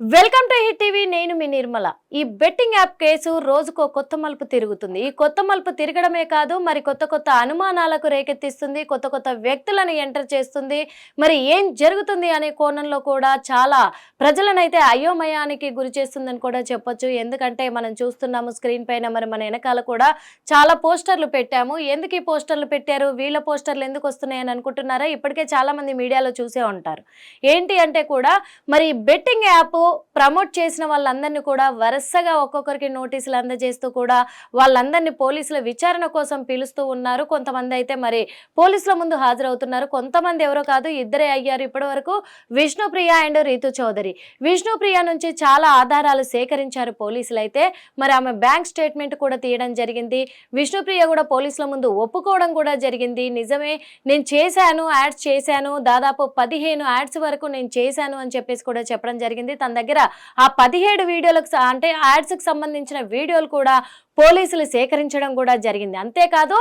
Welcome to hit TV నేను మీ నిర్మల. ఈ betting app case రోజుకో కొత్త మలుపు తిరుగుతుంది. ఈ కొత్త మలుపు తిరగడమే కాదు మరి కొత్త కొత్త అనుమానాలకు రేకెత్తిస్తుంది కొత్త కొత్త వ్యక్తులను ఎంటర్ చేస్తుంది. మరి ఏం జరుగుతుంది అనే కోణంలో కూడా చాలా ప్రజలనైతే అయోమయానికి గురి చేస్తుందని కూడా చెప్పొచ్చు. ఎందుకంటే మనం చూస్తున్నాము స్క్రీన్ పైన మరి మన వెనకాల కూడా చాలా పోస్టర్లు పెట్టాము. ఎందుకు ఈ పోస్టర్లు పెట్టారు? వీళ్ళ పోస్టర్లు ఎందుకు వస్తున్నాయని అనుకుంటున్నారా? ఇప్పటికే చాలామంది మీడియాలో చూసే ఉంటారు. ఏంటి అంటే కూడా మరి బెట్టింగ్ యాప్ ప్రమోట్ చేసిన వాళ్ళందరినీ కూడా వరుసగా ఒక్కొక్కరికి నోటీసులు అందజేస్తూ కూడా వాళ్ళందరినీ పోలీసుల విచారణ కోసం పిలుస్తూ ఉన్నారు. కొంతమంది అయితే మరి పోలీసుల ముందు హాజరవుతున్నారు. కొంతమంది ఎవరో కాదు ఇద్దరే అయ్యారు ఇప్పటి వరకు విష్ణుప్రియ అండ్ రీతు చౌదరి. విష్ణుప్రియ నుంచి చాలా ఆధారాలు సేకరించారు పోలీసులు అయితే. మరి ఆమె బ్యాంక్ స్టేట్మెంట్ కూడా తీయడం జరిగింది. విష్ణుప్రియ కూడా పోలీసుల ముందు ఒప్పుకోవడం కూడా జరిగింది. నిజమే నేను చేశాను యాడ్స్ చేశాను. దాదాపు పదిహేను యాడ్స్ వరకు నేను చేశాను అని చెప్పేసి కూడా చెప్పడం జరిగింది. తన దగ్గర ఆ పదిహేడు వీడియోలకు అంటే యాడ్స్కి సంబంధించిన వీడియోలు కూడా పోలీసులు సేకరించడం కూడా జరిగింది. అంతేకాదు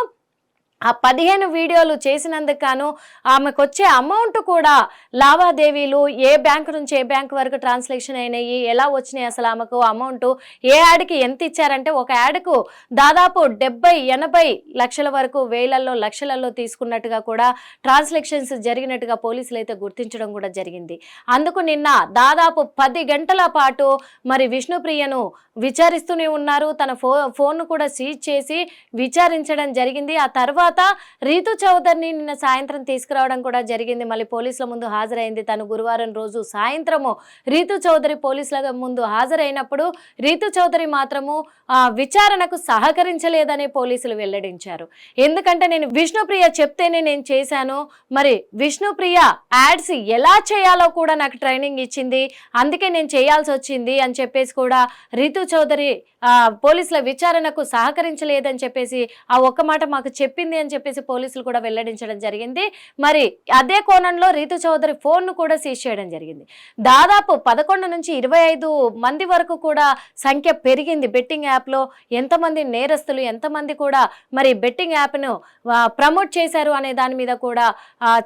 ఆ పదిహేను వీడియోలు చేసినందుకు గాను ఆమెకు వచ్చే అమౌంట్ కూడా లావాదేవీలు ఏ బ్యాంక్ నుంచి ఏ బ్యాంక్ వరకు ట్రాన్స్లేషన్ అయినాయి ఎలా వచ్చినాయి అసలు ఆమెకు అమౌంట్ ఏ యాడ్కి ఎంత ఇచ్చారంటే ఒక యాడ్కు దాదాపు డెబ్బై ఎనభై లక్షల వరకు వేలల్లో లక్షలలో తీసుకున్నట్టుగా కూడా ట్రాన్స్లేషన్స్ జరిగినట్టుగా పోలీసులు అయితే గుర్తించడం కూడా జరిగింది. అందుకు నిన్న దాదాపు పది గంటల పాటు మరి విష్ణుప్రియను విచారిస్తూనే ఉన్నారు. తన ఫో ఫోన్ను కూడా సీజ్ చేసి విచారించడం జరిగింది. ఆ తర్వాత రీతు చౌదరిని నిన్న సాయంత్రం తీసుకురావడం కూడా జరిగింది. మళ్ళీ పోలీసుల ముందు హాజరైంది. తను గురువారం రోజు సాయంత్రము రీతు చౌదరి పోలీసుల ముందు హాజరైనప్పుడు రీతు చౌదరి మాత్రము విచారణకు సహకరించలేదని పోలీసులు వెల్లడించారు. ఎందుకంటే నేను విష్ణుప్రియ చెప్తేనే నేను చేశాను. మరి విష్ణుప్రియ యాడ్స్ ఎలా చేయాలో కూడా నాకు ట్రైనింగ్ ఇచ్చింది. అందుకే నేను చేయాల్సి వచ్చింది అని చెప్పేసి కూడా రీతు చౌదరి పోలీసుల విచారణకు సహకరించలేదని చెప్పేసి ఆ ఒక్క మాట మాకు చెప్పింది. అని చెప్పేసి పోలీసులు కూడా వెల్లడించడం జరిగింది. మరి అదే కోణంలో రీతు చౌదరి ఫోన్ను కూడా సీజ్ చేయడం జరిగింది. దాదాపు పదకొండు నుంచి ఇరవై ఐదు మంది వరకు కూడా సంఖ్య పెరిగింది బెట్టింగ్ యాప్లో. ఎంతమంది నేరస్తులు ఎంతమంది కూడా మరి బెట్టింగ్ యాప్ను ప్రమోట్ చేశారు అనే దాని మీద కూడా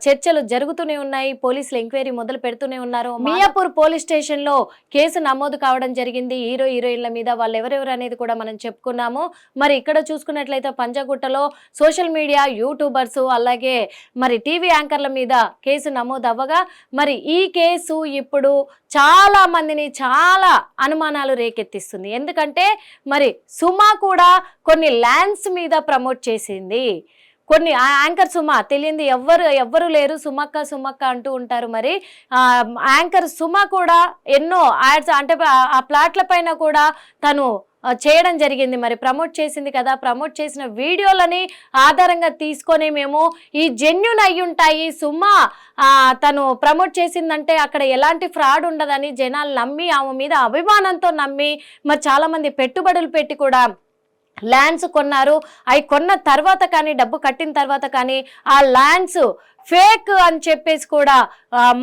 చర్చలు జరుగుతూనే ఉన్నాయి. పోలీసులు ఎంక్వైరీ మొదలు పెడుతూనే ఉన్నారు. మియాపూర్ పోలీస్ స్టేషన్లో కేసు నమోదు కావడం జరిగింది. హీరో హీరోయిన్ల మీద వాళ్ళు ఎవరెవరు అనేది కూడా మనం చెప్పుకున్నాము. మరి ఇక్కడ చూసుకున్నట్లయితే పంజగుట్టలో సోషల్ మీడియా మీడియా యూట్యూబర్స్ అలాగే మరి టీవీ యాంకర్ల మీద కేసు నమోదు అవ్వగా మరి ఈ కేసు ఇప్పుడు చాలా మందిని చాలా అనుమానాలు రేకెత్తిస్తుంది. ఎందుకంటే మరి సుమా కూడా కొన్ని ల్యాండ్స్ మీద ప్రమోట్ చేసింది. కొన్ని ఆ యాంకర్ సుమ తెలియంది ఎవ్వరు ఎవ్వరు లేరు. సుమక్క సుమక్క అంటూ ఉంటారు మరి. యాంకర్ సుమ కూడా ఎన్నో యాడ్స్ అంటే ఆ- ప్లాట్ల పైన కూడా తను చేయడం జరిగింది. మరి ప్రమోట్ చేసింది కదా ప్రమోట్ చేసిన వీడియోలని ఆధారంగా తీసుకొని మేము ఈ జెన్యున్ అయి ఉంటాయి. సుమ్మా తను ప్రమోట్ చేసిందంటే అక్కడ ఎలాంటి ఫ్రాడ్ ఉండదని జనాలు నమ్మి ఆమె మీద అభిమానంతో నమ్మి మరి చాలామంది పెట్టుబడులు పెట్టి కూడా ల్యాండ్స్ కొన్నారు. అవి కొన్న తర్వాత కానీ డబ్బు కట్టిన తర్వాత కానీ ఆ ల్యాండ్స్ ఫేక్ అని చెప్పేసి కూడా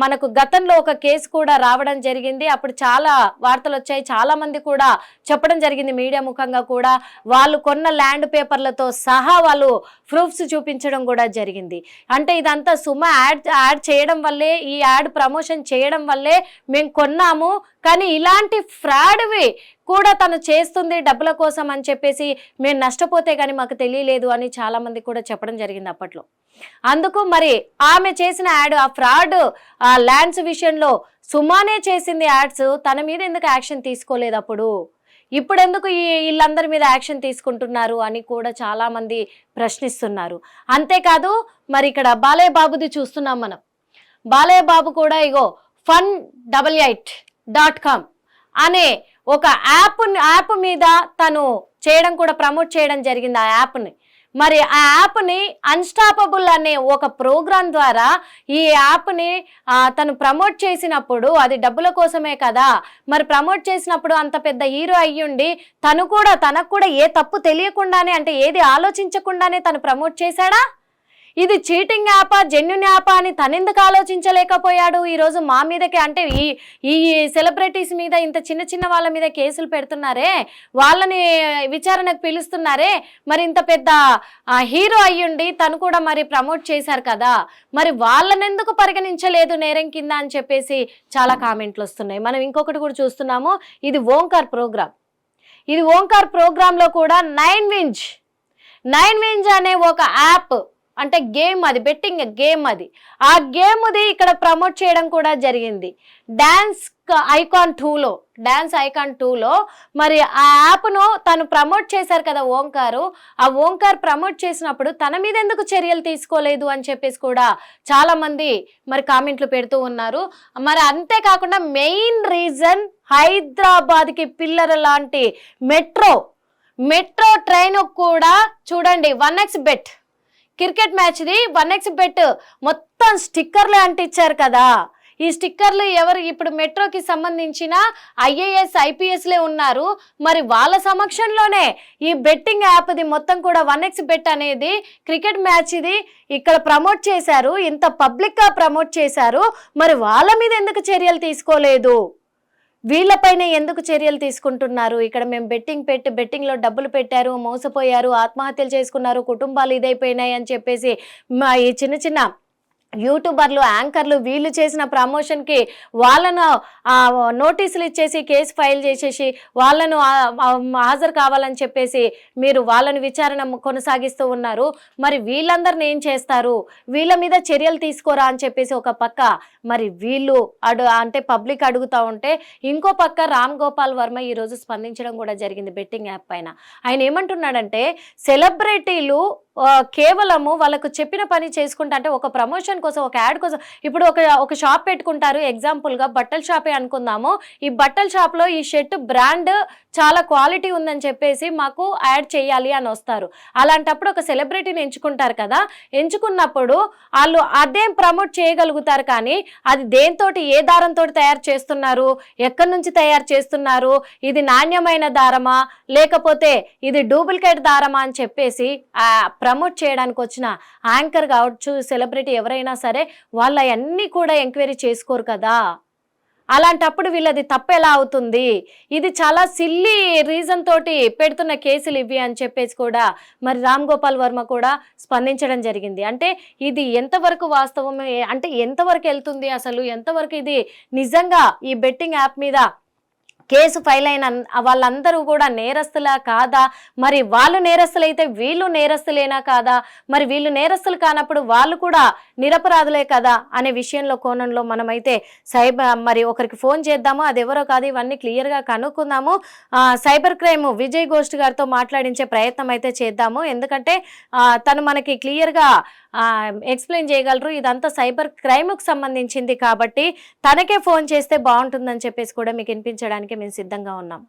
మనకు గతంలో ఒక కేసు కూడా రావడం జరిగింది. అప్పుడు చాలా వార్తలు వచ్చాయి. చాలా మంది కూడా చెప్పడం జరిగింది మీడియా ముఖంగా కూడా. వాళ్ళు కొన్న ల్యాండ్ పేపర్లతో సహా వాళ్ళు ప్రూఫ్స్ చూపించడం కూడా జరిగింది. అంటే ఇదంతా సుమ యాడ్ యాడ్ చేయడం వల్లే ఈ యాడ్ ప్రమోషన్ చేయడం వల్లే మేము కొన్నాము. కానీ ఇలాంటి ఫ్రాడ్వి కూడా తను చేస్తుంది డబ్బుల కోసం అని చెప్పేసి మేము నష్టపోతే కానీ మాకు తెలియలేదు అని చాలామంది కూడా చెప్పడం జరిగింది అప్పట్లో. అందుకు మరి ఆమె చేసిన యాడ్ ఆ ఫ్రాడ్ ఆ ల్యాండ్స్ విషయంలో సుమానే చేసింది యాడ్స్ తన మీద ఎందుకు యాక్షన్ తీసుకోలేదు అప్పుడు? ఇప్పుడు ఎందుకు ఈ వీళ్ళందరి మీద యాక్షన్ తీసుకుంటున్నారు అని కూడా చాలా మంది ప్రశ్నిస్తున్నారు. అంతేకాదు మరి ఇక్కడ బాలయ్య బాబుది చూస్తున్నాం మనం. బాలయ్య బాబు కూడా ego fun double eight dot com అనే ఒక యాప్ యాప్ మీద తను చేయడం కూడా ప్రమోట్ చేయడం జరిగింది ఆ యాప్ని. మరి ఆ యాప్ని అన్స్టాపబుల్ అనే ఒక ప్రోగ్రాం ద్వారా ఈ యాప్ని తను ప్రమోట్ చేసినప్పుడు అది డబ్బుల కోసమే కదా మరి ప్రమోట్ చేసినప్పుడు అంత పెద్ద హీరో అయ్యుండి తను కూడా తనకు కూడా ఏ తప్పు తెలియకుండానే అంటే ఏది ఆలోచించకుండానే తను ప్రమోట్ చేశాడా? ఇది చీటింగ్ యాపా జెన్యున్ యాపా అని తనెందుకు ఆలోచించలేకపోయాడు? ఈరోజు మా మీదకి అంటే ఈ ఈ సెలబ్రిటీస్ మీద ఇంత చిన్న చిన్న వాళ్ళ మీద కేసులు పెడుతున్నారే? వాళ్ళని విచారణకు పిలుస్తున్నారే? మరి ఇంత పెద్ద హీరో అయ్యుండి తను కూడా మరి ప్రమోట్ చేశారు కదా? మరి వాళ్ళని ఎందుకు పరిగణించలేదు నేరం కింద అని చెప్పేసి చాలా కామెంట్లు వస్తున్నాయి. మనం ఇంకొకటి కూడా చూస్తున్నాము. ఇది ఓంకార్ ప్రోగ్రామ్ ఇది ఓంకార్ ప్రోగ్రాంలో కూడా నైన్ వింజ్ నైన్ వింజ్ అనే ఒక యాప్ అంటే గేమ్ అది బెట్టింగ్ గేమ్ అది. ఆ గేమ్ది ఇక్కడ ప్రమోట్ చేయడం కూడా జరిగింది. డ్యాన్స్ ఐకాన్ టూలో డ్యాన్స్ ఐకాన్ టూలో మరి ఆ యాప్ను తను ప్రమోట్ చేశారు కదా ఓంకారు. ఆ ఓంకార్ ప్రమోట్ చేసినప్పుడు తన మీద ఎందుకు చర్యలు తీసుకోలేదు అని చెప్పేసి కూడా చాలామంది మరి కామెంట్లు పెడుతూ ఉన్నారు. మరి అంతేకాకుండా మెయిన్ రీజన్ హైదరాబాద్కి పిల్లర్ లాంటి మెట్రో మెట్రో ట్రైన్ కూడా చూడండి వన్ ఎక్స్ బెట్. క్రికెట్ మ్యాచ్ది వన్ ఎక్స్ బెట్ మొత్తం స్టిక్కర్లే అంటించారు కదా. ఈ స్టిక్కర్లు ఎవరు ఇప్పుడు మెట్రోకి సంబంధించిన ఐఏఎస్ ఐపీఎస్లే ఉన్నారు. మరి వాళ్ళ సమక్షంలోనే ఈ బెట్టింగ్ యాప్ది మొత్తం కూడా వన్ ఎక్స్ బెట్ అనేది క్రికెట్ మ్యాచ్ ఇది ఇక్కడ ప్రమోట్ చేశారు. ఇంత పబ్లిక్గా ప్రమోట్ చేశారు. మరి వాళ్ళ మీద ఎందుకు చర్యలు తీసుకోలేదు? వీళ్ళపైన ఎందుకు చర్యలు తీసుకుంటున్నారు? ఇక్కడ మేము బెట్టింగ్ పెట్టి బెట్టింగ్లో డబ్బులు పెట్టారు మోసపోయారు ఆత్మహత్యలు చేసుకున్నారు కుటుంబాలు ఇదైపోయినాయి అని చెప్పేసి మా ఈ చిన్న చిన్న యూట్యూబర్లు యాంకర్లు వీళ్ళు చేసిన ప్రమోషన్కి వాళ్ళను నోటీసులు ఇచ్చేసి కేసు ఫైల్ చేసేసి వాళ్ళను హాజరు కావాలని చెప్పేసి మీరు వాళ్ళని విచారణ కొనసాగిస్తూ ఉన్నారు. మరి వీళ్ళందరిని ఏం చేస్తారు? వీళ్ళ మీద చర్యలు తీసుకోరా అని చెప్పేసి ఒక పక్క మరి వీళ్ళు అడు అంటే పబ్లిక్ అడుగుతా ఉంటే ఇంకో పక్క రామ్ గోపాల్ వర్మ ఈరోజు స్పందించడం కూడా జరిగింది బెట్టింగ్ యాప్ పైన. ఆయన ఏమంటున్నాడంటే సెలబ్రిటీలు కేవలము వాళ్ళకు చెప్పిన పని చేసుకుంటా అంటే ఒక ప్రమోషన్ కోసం ఒక యాడ్ కోసం. ఇప్పుడు ఒక ఒక షాప్ పెట్టుకుంటారు ఎగ్జాంపుల్గా బట్టల షాపే అనుకుందాము. ఈ బట్టల షాప్లో ఈ షర్ట్ బ్రాండ్ చాలా క్వాలిటీ ఉందని చెప్పేసి మాకు యాడ్ చేయాలి అని వస్తారు. అలాంటప్పుడు ఒక సెలబ్రిటీని ఎంచుకుంటారు కదా. ఎంచుకున్నప్పుడు వాళ్ళు అదేం ప్రమోట్ చేయగలుగుతారు కానీ అది దేంతోటి ఏ దారంతో తయారు చేస్తున్నారు ఎక్కడి నుంచి తయారు చేస్తున్నారు ఇది నాణ్యమైన దారమా లేకపోతే ఇది డూప్లికేట్ దారమా అని చెప్పేసి ప్రమోట్ చేయడానికి వచ్చిన యాంకర్ కావచ్చు సెలబ్రిటీ ఎవరైనా సరే వాళ్ళు అవన్నీ కూడా ఎంక్వైరీ చేసుకోరు కదా. అలాంటప్పుడు వీళ్ళది తప్పు ఎలా అవుతుంది. ఇది చాలా సిల్లీ రీజన్ తోటి పెడుతున్న కేసులు ఇవి అని చెప్పేసి కూడా మరి రామ్ గోపాల్ వర్మ కూడా స్పందించడం జరిగింది. అంటే ఇది ఎంతవరకు వాస్తవం అంటే ఎంతవరకు వెళ్తుంది అసలు? ఎంతవరకు ఇది నిజంగా ఈ బెట్టింగ్ యాప్ మీద కేసు ఫైల్ అయిన వాళ్ళందరూ కూడా నేరస్తులా కాదా? మరి వాళ్ళు నేరస్తులైతే వీళ్ళు నేరస్తులేనా కాదా? మరి వీళ్ళు నేరస్తులు కానప్పుడు వాళ్ళు కూడా నిరపరాధులే కదా? అనే విషయంలో కోణంలో మనమైతే సైబర్ మరి ఒకరికి ఫోన్ చేద్దాము అది ఎవరో కాదు ఇవన్నీ క్లియర్గా కనుక్కుందాము. సైబర్ క్రైమ్ విజయ్ గోస్ట్ గారితో మాట్లాడించే ప్రయత్నం అయితే చేద్దాము. ఎందుకంటే తను మనకి క్లియర్గా ఎక్స్ప్లెయిన్ చేయగలరు. ఇదంతా సైబర్ క్రైమ్కి సంబంధించింది కాబట్టి తనకే ఫోన్ చేస్తే బాగుంటుందని చెప్పేసి కూడా మీకు వినిపించడానికి మేము సిద్ధంగా ఉన్నాం.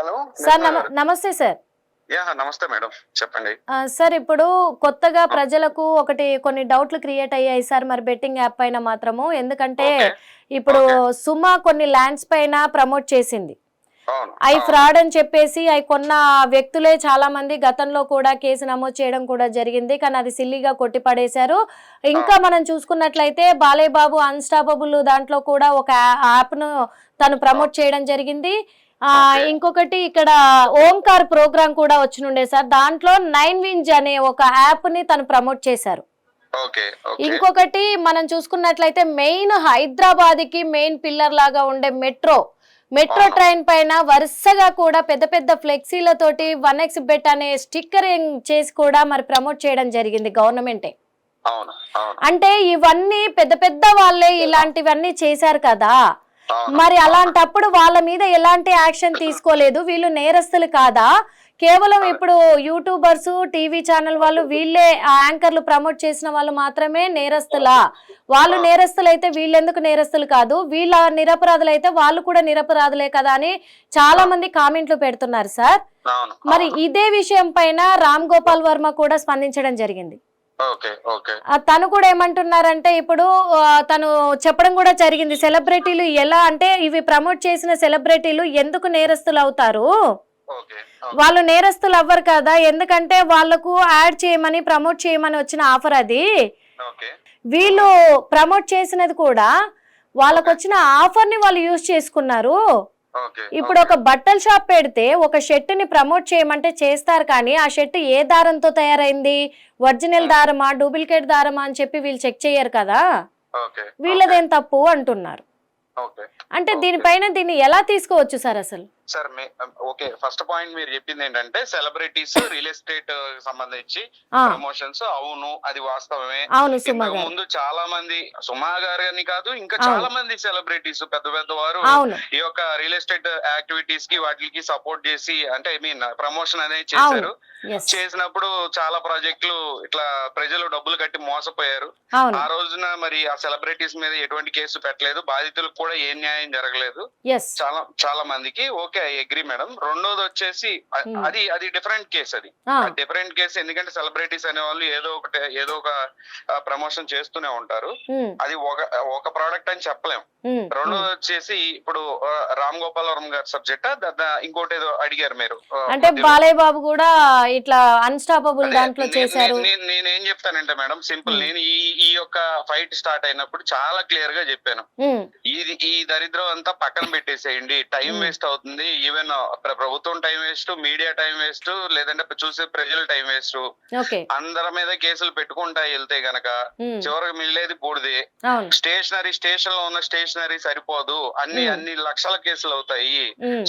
హలో సార్ నమ నమస్తే సార్. నమస్తే మేడం. చెప్పండి. సార్ ఇప్పుడు కొత్తగా ప్రజలకు ఒకటి కొన్ని డౌట్లు క్రియేట్ అయ్యాయి సార్ మరి బెట్టింగ్ యాప్ పైన మాత్రము. ఎందుకంటే. ఇప్పుడు. సుమా కొన్ని ల్యాండ్స్ పైన ప్రమోట్ చేసింది. అవి. ఫ్రాడ్ అని చెప్పేసి అవి కొన్న వ్యక్తులే చాలా మంది గతంలో కూడా కేసు నమోదు చేయడం కూడా జరిగింది. కానీ అది సిల్లీగా కొట్టిపడేశారు. ఇంకా మనం చూసుకున్నట్లయితే బాలయ్య బాబు అన్స్టాపబుల్ దాంట్లో కూడా ఒక యాప్ను తను ప్రమోట్ చేయడం జరిగింది. ఇంకొకటి ఇక్కడ ఓంకార్ ప్రోగ్రామ్ కూడా వచ్చినుండే సార్. దాంట్లో నైన్ వింజ్ అనే ఒక యాప్ని తను ప్రమోట్ చేశారు. ఇంకొకటి మనం చూసుకున్నట్లయితే మెయిన్ హైదరాబాద్కి మెయిన్ పిల్లర్ లాగా ఉండే మెట్రో మెట్రో. ట్రైన్ పైన వరుసగా కూడా పెద్ద పెద్ద ఫ్లెక్సీలతోటి వన్ ఎక్స్ బెట్ అనే స్టిక్కరింగ్ చేసి కూడా మరి ప్రమోట్ చేయడం జరిగింది గవర్నమెంటే. అంటే ఇవన్నీ పెద్ద పెద్ద వాళ్ళే ఇలాంటివన్నీ చేశారు కదా. మరి అలాంటప్పుడు వాళ్ళ మీద ఎలాంటి యాక్షన్ తీసుకోలేదు వీళ్ళు నేరస్తులు కాదా? కేవలం ఇప్పుడు యూట్యూబర్స్ టీవీ ఛానల్ వాళ్ళు వీళ్ళే ఆ యాంకర్లు ప్రమోట్ చేసిన వాళ్ళు మాత్రమే నేరస్తులా. వాళ్ళు నేరస్తులు అయితే వీళ్ళెందుకు నేరస్తులు కాదు? వీళ్ళ నిరపరాధులు అయితే వాళ్ళు కూడా నిరపరాధులే కదా అని చాలా మంది కామెంట్లు పెడుతున్నారు సార్. మరి. ఇదే విషయం పైన రామ్ గోపాల్ వర్మ కూడా స్పందించడం జరిగింది. తను కూడా ఏమంటున్నారంటే ఇప్పుడు తను చెప్పడం కూడా జరిగింది. సెలబ్రిటీలు ఎలా అంటే ఇవి ప్రమోట్ చేసిన సెలబ్రిటీలు ఎందుకు నేరస్తులు అవుతారు? వాళ్ళు నేరస్తులు అవ్వరు కదా ఎందుకంటే వాళ్ళకు యాడ్ చేయమని ప్రమోట్ చేయమని వచ్చిన ఆఫర్ అది. వీళ్ళు ప్రమోట్ చేసినది కూడా వాళ్ళకు వచ్చిన ఆఫర్ని వాళ్ళు యూజ్ చేసుకున్నారు. ఇప్పుడు ఒక బట్టల షాప్ పెడితే ఒక షర్ట్ని ప్రమోట్ చేయమంటే చేస్తారు కానీ ఆ షర్ట్ ఏ దారంతో తయారైంది? ఒరిజినల్ దారమా? డూప్లికేట్ దారమా? అని చెప్పి వీళ్ళు చెక్ చేయరు కదా. వీళ్ళదేం తప్పు అంటున్నారు. అంటే దీనిపైన దీన్ని ఎలా తీసుకోవచ్చు సార్ అసలు? Sir okay. ఫస్ట్ పాయింట్ మీరు చెప్పింది ఏంటంటే సెలబ్రిటీస్ రియల్ ఎస్టేట్ సంబంధించి ప్రమోషన్స్ అవును అది వాస్తవమే. ముందు చాలా మంది సుమా గారు అని కాదు ఇంకా. చాలా మంది సెలబ్రిటీస్ పెద్ద పెద్ద వారు ఈ యొక్క రియల్ ఎస్టేట్ యాక్టివిటీస్కి వాటికి సపోర్ట్ చేసి అంటే ఐ మీన్ ప్రమోషన్ అనేది చేశారు. చేసినప్పుడు చాలా ప్రాజెక్టులు ఇట్లా ప్రజలు డబ్బులు కట్టి మోసపోయారు. ఆ రోజున మరి ఆ సెలబ్రిటీస్ మీద ఎటువంటి కేసు పెట్టలేదు. బాధితులకు కూడా ఏ న్యాయం జరగలేదు. ఎస్ చాలా చాలా మందికి ఓకే ఐ అగ్రి మేడం. రెండోది వచ్చేసి Hmm. అది అది డిఫరెంట్ కేసు అది. డిఫరెంట్ కేసు ఎందుకంటే సెలబ్రిటీస్ అనే వాళ్ళు ఏదో ఒకటి ఏదో ఒక ప్రమోషన్ చేస్తూనే ఉంటారు. అది ఒక ఒక ప్రోడక్ట్ అని చెప్పలేం. రెండోది వచ్చేసి ఇప్పుడు రామ్ గోపాల్ వర్మ గారి సబ్జెక్ట్? ఇంకోటి ఏదో అడిగారు మీరు అంటే. బాలయ్య బాబు కూడా ఇట్లా అన్స్టాపబుల్ దాంట్లో చేశారు. నేను- చెప్తానంటే మేడం సింపుల్ Hmm. నేను ఈ ఈ యొక్క ఫైట్ స్టార్ట్ అయినప్పుడు చాలా క్లియర్గా చెప్పాను ఇది ఈ దరిద్రం అంతా పక్కన పెట్టేసేయండి. Time Hmm. వేస్ట్ అవుతుంది. ఈవెన్ ప్రభుత్వం time waste media time waste లేదంటే చూసే ప్రజల టైం వేస్ట్ అందరి మీద కేసులు పెట్టుకుంటా వెళ్తే గనక ఉమ్, చివరికి మిగిలేది బూడిదే. స్టేషనరీ స్టేషన్లో ఉన్న స్టేషనరీ సరిపోదు. అన్ని Hmm. అన్ని లక్షల కేసులు అవుతాయి.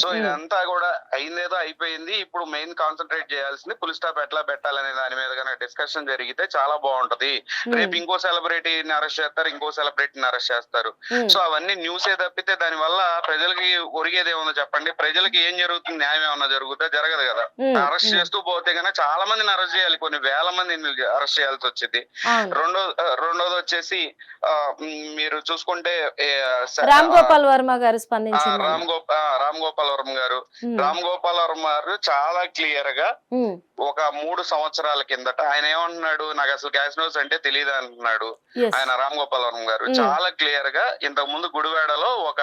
సో ఇదంతా కూడా అయిందేదో అయిపోయింది. ఇప్పుడు మెయిన్ కాన్సన్ట్రేట్ చేయాల్సింది పులి స్టాప్ ఎట్లా పెట్టాలనే దాని మీద కనుక డిస్కషన్ జరిగితే చాలా బాగుంటది. రేపు ఇంకో సెలబ్రిటీని అరెస్ట్ చేస్తారు ఇంకో సెలబ్రిటీని అరెస్ట్ చేస్తారు. సో అవన్నీ న్యూసే తప్పితే దాని వల్ల ప్రజలకి ఒరిగేది ఏమన్నా చెప్పండి. ప్రజలకి ఏం జరుగుతుంది? న్యాయం ఏమన్నా జరుగుతుందా జరగదు కదా. అరెస్ట్ చేస్తూ పోతే కనుక చాలా మందిని అరెస్ట్ చేయాలి. కొన్ని వేల మందిని అరెస్ట్ చేయాల్సి వచ్చింది. రెండో రెండోది వచ్చేసి మీరు చూసుకుంటే రామ్ గోపాల్ వర్మ గారు రామ్ గోపాల్ రామ్ గోపాల్ వర్మ గారు. రామ్ గోపాల్ వర్మ గారు చాలా క్లియర్గా ఒక మూడు సంవత్సరాల కిందట ఆయన ఏమంటున్నాడు నాకు అసలు క్యాసినోస్ అంటే తెలియదు అంటున్నాడు ఆయన రామ్ గోపాల్ వర్మ గారు. మ్మ్. చాలా క్లియర్గా ఇంతకు ముందు గుడివాడలో ఒక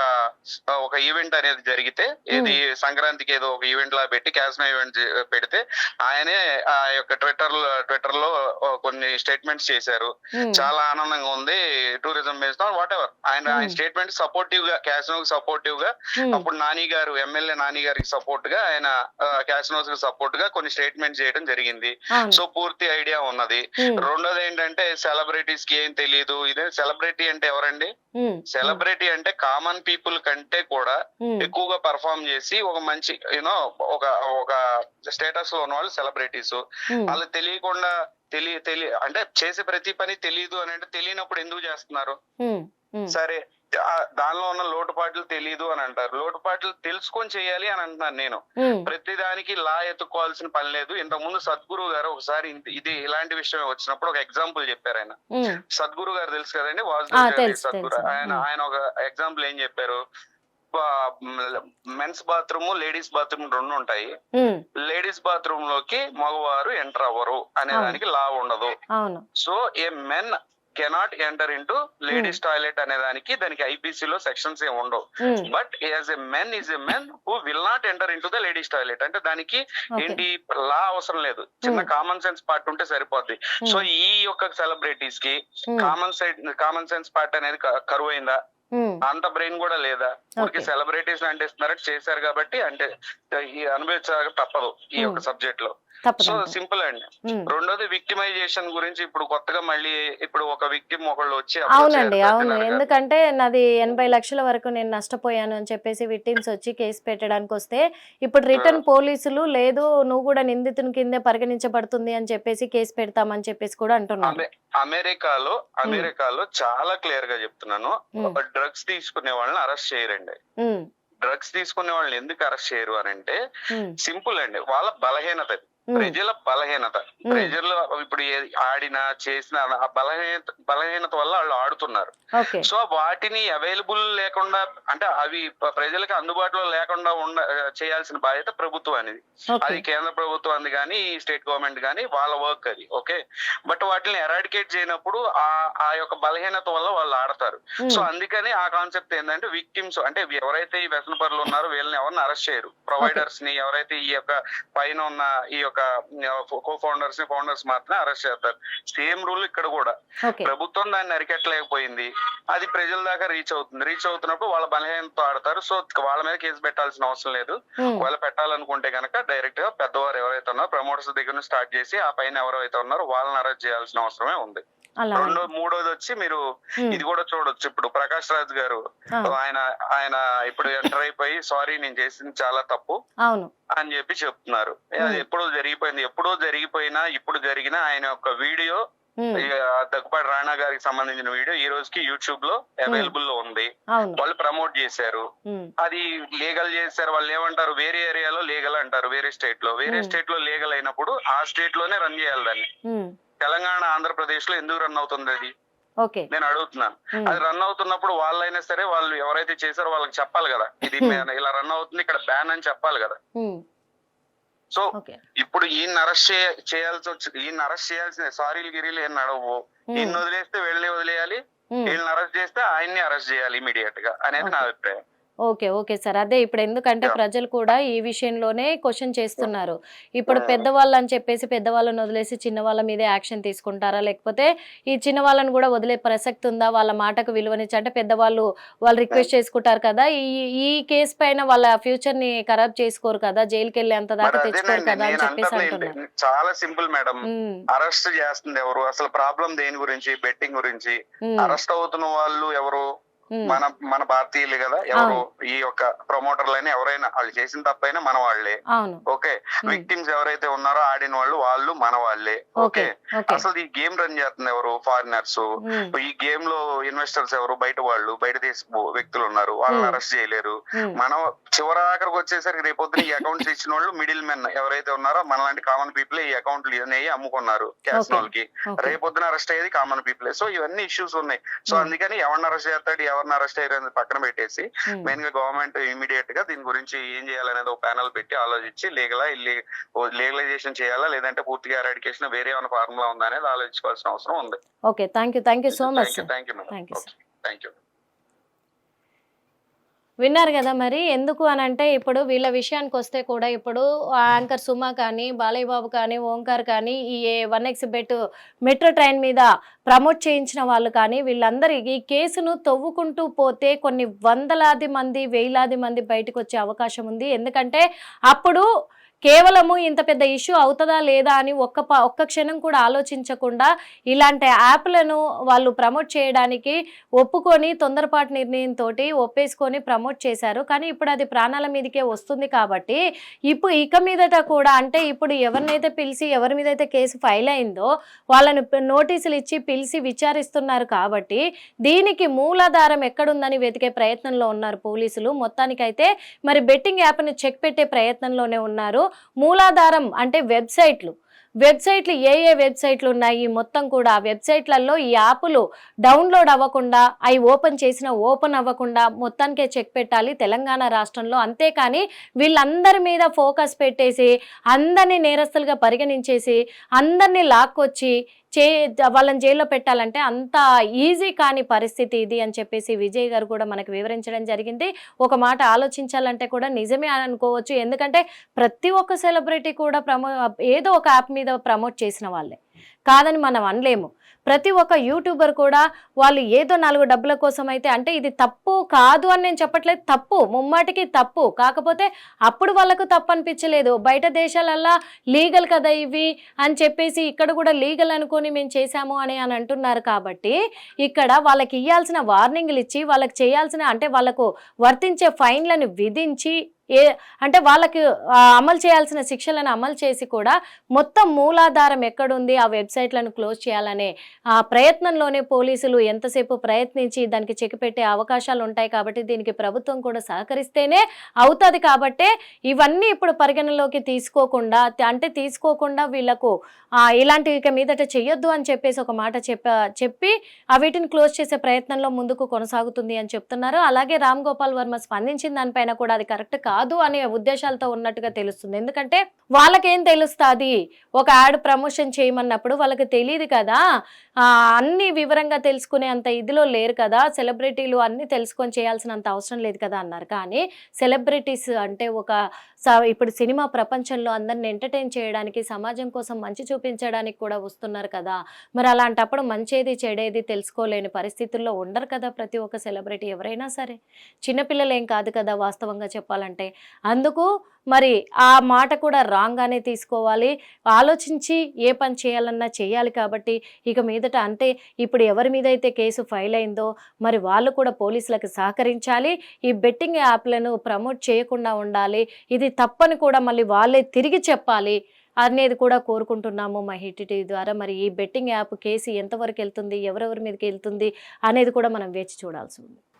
ఒక ఈవెంట్ అనేది జరిగితే ఇది సంక్రాంతికి ఏదో ఒక ఈవెంట్ లా పెట్టి క్యాసినో ఈవెంట్ పెడితే ఆయనే ఆ యొక్క ట్విట్టర్ ట్విట్టర్లో కొన్ని స్టేట్మెంట్స్ చేశారు. ఉమ్, చాలా ఆనందంగా ఉంది టూరిజం బేస్డ్ వాట్ ఎవర్ ఆయన ఆయన. స్టేట్మెంట్ సపోర్టివ్గా క్యాసినోకి సపోర్టివ్గా అప్పుడు నాని గారు ఎమ్మెల్యే నాని గారికి సపోర్ట్గా ఆయన క్యాసినోస్కి సపోర్ట్గా కొన్ని స్టేట్మెంట్ చేయడం జరిగింది. సో పూర్తి ఐడియా ఉన్నది. రెండోది ఏంటంటే సెలబ్రిటీస్కి ఏం తెలియదు ఇదే సెలబ్రిటీ అంటే ఎవరండి? సెలబ్రిటీ అంటే కామన్ పీపుల్ కంటే కూడా ఎక్కువగా పర్ఫామ్ చేసి ఒక మంచి యూనో ఒక ఒక స్టేటస్లో ఉన్న వాళ్ళు సెలబ్రిటీస్. వాళ్ళు తెలియకుండా తెలియ తెలియ అంటే చేసే ప్రతి పని తెలియదు అని అంటే తెలియనప్పుడు ఎందుకు చేస్తున్నారు? సరే. దానిలో ఉన్న లోటుపాట్లు తెలియదు అని అంటారు. లోటుపాట్లు తెలుసుకొని చేయాలి అని అంటున్నాను నేను. ఉమ్, ప్రతి దానికి లా ఎత్తుకోవాల్సిన పని లేదు. ఇంతకు ముందు సద్గురు గారు ఒకసారి ఇది ఇలాంటి విషయం వచ్చినప్పుడు ఒక ఎగ్జాంపుల్ చెప్పారు ఆయన. సద్గురు గారు తెలుసు కదండి? తెలుసు, సద్గురు. ఆయన. ఆయన ఒక ఎగ్జాంపుల్ ఏం చెప్పారు? మెన్స్ బాత్రూమ్ లేడీస్ బాత్రూమ్ రెండు ఉంటాయి. లేడీస్ బాత్రూమ్లోకి మగవారు ఎంటర్ అవ్వరు అనే. దానికి లా ఉండదు. So a men cannot enter into ladies toilet అనే దానికి దానికి ఐపీసీ లో సెక్షన్స్ ఏమి ఉండవు. But as a men is a men who will not enter into the ladies toilet అంటే దానికి ఏంటి? లా అవసరం లేదు. చిన్న Hmm. కామన్ సెన్స్ పార్ట్ ఉంటే సరిపోద్ది. Hmm. సో ఈ యొక్క సెలబ్రిటీస్కి common side common sense part అనేది కరువైందా? ఉమ్, అంత బ్రెయిన్ కూడా లేదా? ఊరికి. సెలబ్రిటీస్ అంటే ఇస్తున్నారు చేశారు కాబట్టి అంటే ఈ అనుభవించక తప్పదు ఈ యొక్క Hmm. సబ్జెక్ట్లో. సో సింపుల్ అండి. రెండోది విక్టిమైజేషన్ గురించి ఇప్పుడు కొత్తగా మళ్ళీ ఇప్పుడు ఒక విక్టిమ్ ఒకళ్ళు వచ్చి అవునండి అవును. ఎందుకంటే నాది ఎనభై లక్షల వరకు నేను నష్టపోయాను అని చెప్పేసి విక్టిమ్స్ వచ్చి కేసు పెట్టడానికి వస్తే ఇప్పుడు రిటర్న్ పోలీసులు లేదు నువ్వు కూడా నిందితుని కిందే పరిగణించబడుతుంది అని చెప్పేసి కేసు పెడతామని చెప్పేసి కూడా అంటున్నారు. అమె- అమెరికాలో అమెరికాలో చాలా క్లియర్గా చెప్తున్నాను డ్రగ్స్ తీసుకునే వాళ్ళని అరెస్ట్ చేయరండి. డ్రగ్స్ తీసుకునే వాళ్ళని ఎందుకు అరెస్ట్ చేయరు అని అంటే సింపుల్ అండి. వాళ్ళ బలహీనత ప్రజల బలహీనత. ప్రజలు ఇప్పుడు ఆడిన చేసిన ఆ బలహీనత బలహీనత వల్ల వాళ్ళు ఆడుతున్నారు. సో వాటిని అవైలబుల్ లేకుండా అంటే అవి ప్రజలకు అందుబాటులో లేకుండా ఉండ చేయాల్సిన బాధ్యత ప్రభుత్వం అనేది. అది కేంద్ర ప్రభుత్వం అంది కానీ స్టేట్ గవర్నమెంట్ కానీ వాళ్ళ వర్క్ అది. ఓకే? బట్ వాటిని ఎరాడికేట్ చేయనప్పుడు ఆ ఆ యొక్క బలహీనత వల్ల వాళ్ళు ఆడతారు. సో అందుకని ఆ కాన్సెప్ట్ ఏంటంటే విక్టిమ్స్ అంటే ఎవరైతే ఈ వ్యసన పరులు ఉన్నారో వీళ్ళని ఎవరిని అరెస్ట్ చేయరు. ప్రొవైడర్స్ని ఎవరైతే ఈ యొక్క పైన ఉన్న ఈ యొక్క కో ఫౌండర్స్ని ఫౌండర్స్ మాత్రమే అరెస్ట్ చేస్తారు. సేమ్ రూల్ ఇక్కడ కూడా. ప్రభుత్వం దాన్ని అరికట్టలేకపోయింది. అది ప్రజల దాకా రీచ్ అవుతుంది. రీచ్ అవుతున్నప్పుడు వాళ్ళ బలహీనతో ఆడతారు. సో వాళ్ళ మీద కేసు పెట్టాల్సిన అవసరం లేదు. ఉమ్, ఒకవేళ పెట్టాలనుకుంటే కనుక డైరెక్ట్గా పెద్దవారు ఎవరైతే ఉన్నారో ప్రమోటర్స్ దగ్గర నుంచి స్టార్ట్ చేసి ఆ పైన ఎవరైతే ఉన్నారో వాళ్ళని అరెస్ట్ చేయాల్సిన అవసరమే ఉంది. రెండో మూడోది వచ్చి మీరు ఇది కూడా చూడొచ్చు. ఇప్పుడు ప్రకాష్ రాజ్ గారు ఆయన ఆయన ఇప్పుడు ఎంటర్ అయిపోయి సారీ నేను చేసింది చాలా తప్పు అవును. అని చెప్పి చెప్తున్నారు. అది ఎప్పుడో జరిగిపోయింది. ఎప్పుడో జరిగిపోయినా ఇప్పుడు జరిగిన ఆయన యొక్క వీడియో దగ్గుపాటి రాణా గారికి సంబంధించిన వీడియో ఈ రోజుకి యూట్యూబ్లో అవైలబుల్లో ఉంది వాళ్ళు ప్రమోట్ చేశారు. అది లీగల్ చేశారు. వాళ్ళు ఏమంటారు? వేరే ఏరియాలో లీగల్ అంటారు. వేరే స్టేట్లో వేరే. స్టేట్లో లీగల్ అయినప్పుడు ఆ స్టేట్లోనే రన్ చేయాలి దాన్ని. తెలంగాణ ఆంధ్రప్రదేశ్లో ఎందుకు రన్ అవుతుంది అది? నేను అడుగుతున్నాను అది రన్ అవుతున్నప్పుడు వాళ్ళైనా సరే వాళ్ళు ఎవరైతే చేశారో వాళ్ళకి చెప్పాలి కదా. ఇది ఇలా రన్ అవుతుంది ఇక్కడ బ్యాన్ అని చెప్పాలి కదా. సో ఇప్పుడు ఈయన అరెస్ట్ చేయాల్సి వచ్చి ఈయన అరెస్ట్ చేయాల్సిన సారీలు గిరీలు ఏం నడవు. ఈయన వదిలేస్తే వెళ్ళి వదిలేయాలి. వీళ్ళని అరెస్ట్ చేస్తే ఆయన్ని అరెస్ట్ చేయాలి ఇమీడియట్గా అనేది నా అభిప్రాయం. Okay okay sir. అదే ఇప్పుడు ఎందుకంటే. ప్రజలు కూడా ఈ విషయంలోనే క్వశ్చన్ చేస్తున్నారు. ఇప్పుడు. పెద్దవాళ్ళు అని చెప్పేసి పెద్దవాళ్ళని వదిలేసి చిన్న వాళ్ళ మీదే యాక్షన్ తీసుకుంటారా? లేకపోతే ఈ చిన్న వాళ్ళని కూడా వదిలే ప్రసక్తి ఉందా? వాళ్ళ మాటకు విలువనిచ్చి అంటే పెద్దవాళ్ళు వాళ్ళు రిక్వెస్ట్ చేసుకుంటారు కదా ఈ ఈ కేసు పైన వాళ్ళ ఫ్యూచర్ని ఖరాబ్ చేసుకోరు కదా జైలుకి వెళ్ళేంత దాకా తెచ్చుకోరు కదా అని చెప్పేసి అంటాను అంటున్నారు. చాలా సింపుల్ మేడం. అరెస్ట్ చేస్తుంది ఎవరు? అసలు ప్రాబ్లం దేని గురించి? బెట్టింగ్ గురించి. అరెస్ట్ అవుతున్న వాళ్ళు ఎవరు? మన మన భారతీయులు కదా ఎవరు ఈ యొక్క ప్రమోటర్లైనా ఎవరైనా వాళ్ళు చేసిన తప్పైనా మన వాళ్ళే. ఓకే. విక్టిమ్స్ ఎవరైతే ఉన్నారో ఆడిన వాళ్ళు వాళ్ళు మన వాళ్ళే. ఓకే. అసలు ఈ గేమ్ రన్ చేస్తుంది ఎవరు? ఫారినర్స్ ఈ గేమ్లో ఇన్వెస్టర్స్ ఎవరు? బయట వాళ్ళు బయట దేశ వ్యక్తులు ఉన్నారు. వాళ్ళని. అరెస్ట్ చేయలేరు. మనం చివరాఖరికి వచ్చేసరికి రేపొద్దున ఈ అకౌంట్స్ ఇచ్చిన వాళ్ళు మిడిల్ మెన్ ఎవరైతే ఉన్నారో మనలాంటి కామన్ పీపుల్ ఈ అకౌంట్లు అనేవి అమ్ముకున్నారు క్యాష్ ఓకే. రేపొద్దున అరెస్ట్ అయ్యేది కామన్ పీపుల్ సో ఇవన్నీ ఇష్యూస్ ఉన్నాయి. సో. అందుకని ఎవరిని అరెస్ట్ చేస్తాడు ఎవరిని అరెస్ట్ అయ్యారు అనేది పక్కన పెట్టేసి మెయిన్గా గవర్నమెంట్ ఇమీడియట్గా దీని గురించి ఏం చేయాలనేది ఒక ప్యానల్ పెట్టి ఆలోచించి లీగలా లీగలైజేషన్ చేయాలా లేదంటే పూర్తిగా ఎరాడికేషన్ వేరే ఏమైనా ఫార్ములా ఉందా అనేది ఆలోచించుకోవాల్సిన అవసరం ఉంది. Okay thank you thank you so much thank you thank you విన్నారు కదా మరి. ఎందుకు అని అంటే ఇప్పుడు వీళ్ళ విషయానికి వస్తే కూడా ఇప్పుడు యాంకర్ సుమా కానీ బాలయ్య బాబు కానీ ఓంకార్ కానీ ఈ one X bet metro train మీద ప్రమోట్ చేయించిన వాళ్ళు కానీ వీళ్ళందరి ఈ కేసును తవ్వుకుంటూ పోతే కొన్ని వందలాది మంది వేలాది మంది బయటకు వచ్చే అవకాశం ఉంది. ఎందుకంటే అప్పుడు కేవలము ఇంత పెద్ద ఇష్యూ అవుతుందా లేదా అని ఒక్క ప- ఒక్క క్షణం కూడా ఆలోచించకుండా ఇలాంటి యాప్లను వాళ్ళు ప్రమోట్ చేయడానికి ఒప్పుకొని తొందరపాటు నిర్ణయంతో ఒప్పేసుకొని ప్రమోట్ చేశారు. కానీ ఇప్పుడు అది ప్రాణాల మీదకే వస్తుంది కాబట్టి ఇప్పుడు ఇక మీదట కూడా అంటే ఇప్పుడు ఎవరినైతే పిలిచి ఎవరి మీద అయితే కేసు ఫైల్ అయిందో వాళ్ళని నోటీసులు ఇచ్చి పిలిచి విచారిస్తున్నారు కాబట్టి దీనికి మూలాధారం ఎక్కడుందని వెతికే ప్రయత్నంలో ఉన్నారు పోలీసులు. మొత్తానికైతే మరి బెట్టింగ్ యాప్ని చెక్ పెట్టే ప్రయత్నంలోనే ఉన్నారు. మూలాధారం అంటే వెబ్సైట్లు. వెబ్సైట్లు ఏ ఏ వెబ్సైట్లు ఉన్నాయి? మొత్తం కూడా ఆ వెబ్సైట్లలో ఈ యాప్లు డౌన్లోడ్ అవ్వకుండా అవి ఓపెన్ చేసిన ఓపెన్ అవ్వకుండా మొత్తానికే చెక్ పెట్టాలి తెలంగాణ రాష్ట్రంలో. అంతేకాని వీళ్ళందరి మీద ఫోకస్ పెట్టేసి అందరినీ నేరస్తులుగా పరిగణించేసి అందరినీ లాక్కొచ్చి చే వాళ్ళని జైల్లో పెట్టాలంటే అంత ఈజీ కాని పరిస్థితి ఇది అని చెప్పేసి విజయ్ గారు కూడా మనకు వివరించడం జరిగింది. ఒక మాట ఆలోచించాలంటే కూడా నిజమే అని అనుకోవచ్చు. ఎందుకంటే ప్రతి ఒక్క సెలబ్రిటీ కూడా ప్రమో ఏదో ఒక యాప్ మీద ప్రమోట్ చేసిన వాళ్ళే. కాదని మనం అనలేము. ప్రతి ఒక్క యూట్యూబర్ కూడా వాళ్ళు ఏదో నాలుగు డబ్బుల కోసం అయితే అంటే ఇది తప్పు కాదు అని నేను చెప్పట్లేదు. తప్పు ముమ్మాటికి తప్పు. కాకపోతే అప్పుడు వాళ్ళకు తప్పు అనిపించలేదు బయట దేశాలల్లా లీగల్ కదా ఇవి అని చెప్పేసి ఇక్కడ కూడా లీగల్ అనుకొని మేము చేశాము అని అని అంటున్నారు కాబట్టి ఇక్కడ వాళ్ళకి ఇవ్వాల్సిన వార్నింగ్లు ఇచ్చి వాళ్ళకి చేయాల్సిన అంటే వాళ్ళకు వర్తించే ఫైన్లను విధించి ఏ అంటే వాళ్ళకి అమలు చేయాల్సిన శిక్షలను అమలు చేసి కూడా మొత్తం మూలాధారం ఎక్కడుంది ఆ వెబ్సైట్లను క్లోజ్ చేయాలనే ఆ ప్రయత్నంలోనే పోలీసులు ఎంతసేపు ప్రయత్నించి దానికి చెక్ పెట్టే అవకాశాలు ఉంటాయి కాబట్టి దీనికి ప్రభుత్వం కూడా సహకరిస్తేనే అవుతుంది కాబట్టే ఇవన్నీ ఇప్పుడు పరిగణలోకి తీసుకోకుండా అంటే తీసుకోకుండా వీళ్ళకు ఇలాంటి ఇక మీదట చెయ్యొద్దు అని చెప్పేసి ఒక మాట చెప్ప చెప్పి ఆ వీటిని క్లోజ్ చేసే ప్రయత్నంలో ముందుకు కొనసాగుతుంది అని చెప్తున్నారు. అలాగే రామ్ గోపాల్ వర్మ స్పందించిన దానిపైన కూడా అది కరెక్ట్ కాదు. అనే ఉద్దేశాలతో ఉన్నట్టుగా తెలుస్తుంది. ఎందుకంటే వాళ్ళకేం తెలుస్తుంది? ఒక యాడ్ ప్రమోషన్ చేయమన్నప్పుడు వాళ్ళకి తెలియదు కదా. అన్ని వివరంగా తెలుసుకునే అంత ఇదిలో లేరు కదా. సెలబ్రిటీలు అన్ని తెలుసుకొని చేయాల్సినంత అవసరం లేదు కదా అన్నారు. కానీ సెలబ్రిటీస్ అంటే ఒక స- ఇప్పుడు సినిమా ప్రపంచంలో అందరిని ఎంటర్టైన్ చేయడానికి సమాజం కోసం మంచి చూపించడానికి కూడా వస్తున్నారు కదా. మరి అలాంటప్పుడు మంచేది చెడేది తెలుసుకోలేని పరిస్థితుల్లో ఉండరు కదా ప్రతి ఒక్క సెలబ్రిటీ ఎవరైనా సరే. చిన్నపిల్లలు ఏం కాదు కదా వాస్తవంగా చెప్పాలంటే. అందుకు మరి ఆ మాట కూడా రాంగ్గానే తీసుకోవాలి. ఆలోచించి ఏ పని చేయాలన్నా చేయాలి కాబట్టి ఇక మీదట అంటే ఇప్పుడు ఎవరి మీద అయితే కేసు ఫైల్ అయిందో మరి వాళ్ళు కూడా పోలీసులకు సహకరించాలి. ఈ బెట్టింగ్ యాప్లను ప్రమోట్ చేయకుండా ఉండాలి. ఇది తప్పని కూడా మళ్ళీ వాళ్ళే తిరిగి చెప్పాలి అనేది కూడా కోరుకుంటున్నాము మా హిట్ ద్వారా. మరి ఈ బెట్టింగ్ యాప్ కేసు ఎంతవరకు వెళ్తుంది ఎవరెవరి మీదకి వెళ్తుంది అనేది కూడా మనం వేచి చూడాల్సి ఉంది.